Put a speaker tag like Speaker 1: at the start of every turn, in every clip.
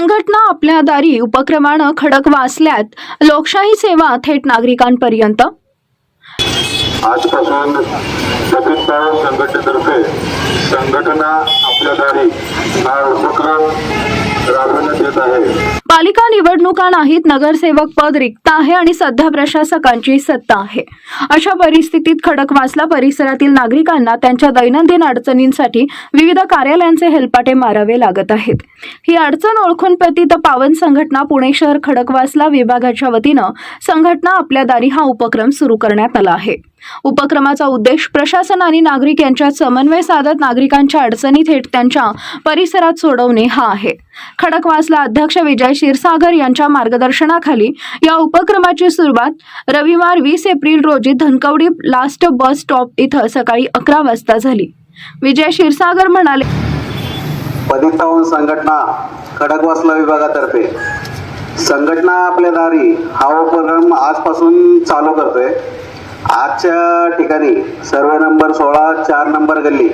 Speaker 1: संघटना आपल्या दारी उपक्रमानं खडक वाचल्यात. लोकशाही सेवा थेट नागरिकांपर्यंत.
Speaker 2: आजपासून संघटनेतर्फे संघटना आपल्या दारी हा उपक्रम राबवण्यात येत आहे.
Speaker 1: पालिका निवडणुका नाहीत नगरसेवक पद रिक्त आहे आणि सध्या प्रशासकांची सत्ता आहे. अशा परिस्थितीत खडकवासला परिसरातील नागरिकांना त्यांच्या दैनंदिन अडचणींसाठी विविध कार्यालयांचे हेलपाटे मारावे लागत आहेत. ही अडचण ओळखून प्रतित पावन संघटना पुणे शहर खडकवासला विभागाच्या वतीनं संघटना आपल्या दारी हा उपक्रम सुरू करण्यात आला आहे. उपक्रमाचा उद्देश प्रशासन आणि नागरिक यांच्यात समन्वय साधत नागरिकांच्या अडचणी थेट त्यांच्या परिसरात सोडवणे हा आहे. खडकवासला अध्यक्ष विजय क्षीरसागर यांच्या मार्गदर्शनाखाली या उपक्रमाची सुरुवात रविवार वीस एप्रिल रोजी धनकवडी लास्ट बस स्टॉप इथं सकाळी अकरा वाजता झाली. विजय क्षीरसागर म्हणाले
Speaker 3: पतितावन संघटना खडकवासला विभागातर्फे. संघटना आपल्या दारी हा उपक्रम आजपासून चालू करतोय. आजच्या ठिकाणी सर्वे नंबर सोळा चार नंबर गल्ली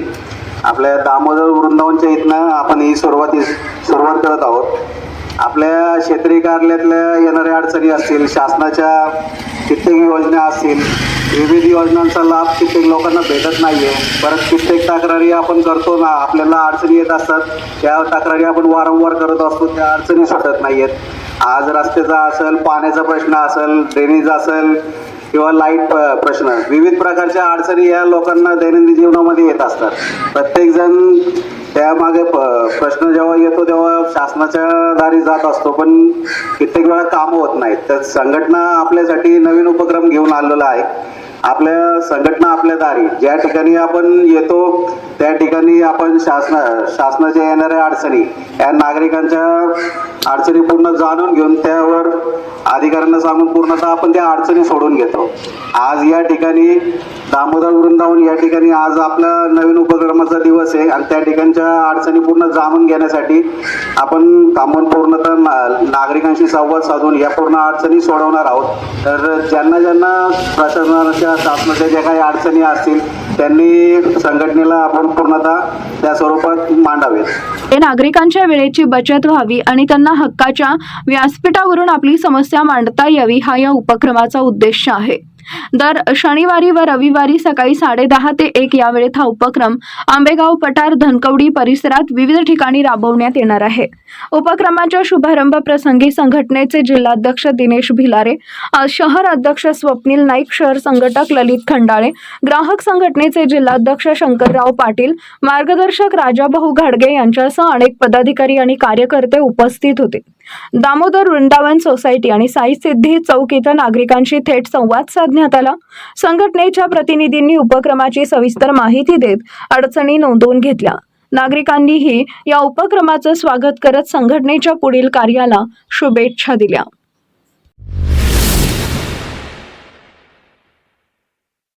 Speaker 3: आपल्या दामोदर वृंदावनच्या इथनं आपण ही सुरुवाती सुरुवात करत आहोत. आपल्या क्षेत्रीय कार्यालयातल्या येणाऱ्या अडचणी असतील शासनाच्या कित्येक योजना असतील विविध योजनांचा लाभ कित्येक लोकांना भेटत नाहीये. परत कित्येक तक्रारी आपण करतो ना आपल्याला अडचणी येत असतात त्या तक्रारी आपण वारंवार करत असतो त्या अडचणी सुटत नाहीयेत. आज रस्त्याचा असेल पाण्याचा प्रश्न असेल ड्रेनेज असेल किंवा लाइट प- प्रश्न विविध प्रकारच्या अडचणी या लोकांना दैनंदिन जीवनामध्ये येत असतात. प्रत्येक जण त्यामागे प प्रश्न जेव्हा येतो तेव्हा शासनाच्या दारी जात असतो पण कित्येक वेळा कामं होत नाहीत. तर संघटना आपल्यासाठी नवीन उपक्रम घेऊन आलेला आहे. आपल्या संघटना आपल्या दारी. ज्या ठिकाणी आपण येतो त्या ठिकाणी आपण शासना शासनाच्या येणाऱ्या अडचणी या नागरिकांच्या अडचणी पूर्ण जाणून घेऊन त्यावर अधिकाऱ्यांना सांगून पूर्णतः आपण त्या अडचणी सोडून घेतो. आज या ठिकाणी दामोदर वृंदावन या ठिकाणी आज आपला नवीन उपक्रमाचा दिवस आहे आणि त्या ठिकाणच्या अडचणी पूर्ण जाणून घेण्यासाठी आपण थांबून पूर्णतः सर्वांशी संवाद साधून या पूर्ण अडचणी सोडवणार आहोत. तर ज्यांना ज्यांना प्रशासनाच्या शासनाच्या ज्या काही अडचणी असतील त्यांनी संघटनेला आपण पूर्णतः त्या स्वरूपात मांडावेत.
Speaker 1: हे नागरिकांच्या वेळेची बचत व्हावी आणि त्यांना हक्काच्या व्यासपीठावरून आपली समस्या मांडता यावी हा या उपक्रमाचा उद्देश आहे. दर शनिवारी व रविवारी सकाळी साडेदहा ते एक या वेळेत हा उपक्रम आंबेगाव पठार धनकवडी परिसरात विविध ठिकाणी राबवण्यात येणार आहे. उपक्रमाच्या शुभारंभ प्रसंगी संघटनेचे जिल्हाध्यक्ष दिनेश भिलारे शहर अध्यक्ष स्वप्नील नाईक शहर संघटक ललित खंडाळे ग्राहक संघटनेचे जिल्हाध्यक्ष शंकरराव पाटील मार्गदर्शक राजाभाऊ घाडगे यांच्यासह अनेक पदाधिकारी आणि कार्यकर्ते उपस्थित होते. दामोदर वृंदावन सोसायटी आणि साई सिद्धी चौक इथं नागरिकांशी थेट संवाद साधण्यात आला. संघटनेच्या प्रतिनिधींनी उपक्रमाची सविस्तर माहिती देत अडचणी नोंदवून घेतल्या. नागरिकांनीही या उपक्रमाचं स्वागत करत संघटनेच्या पुढील कार्याला शुभेच्छा दिल्या.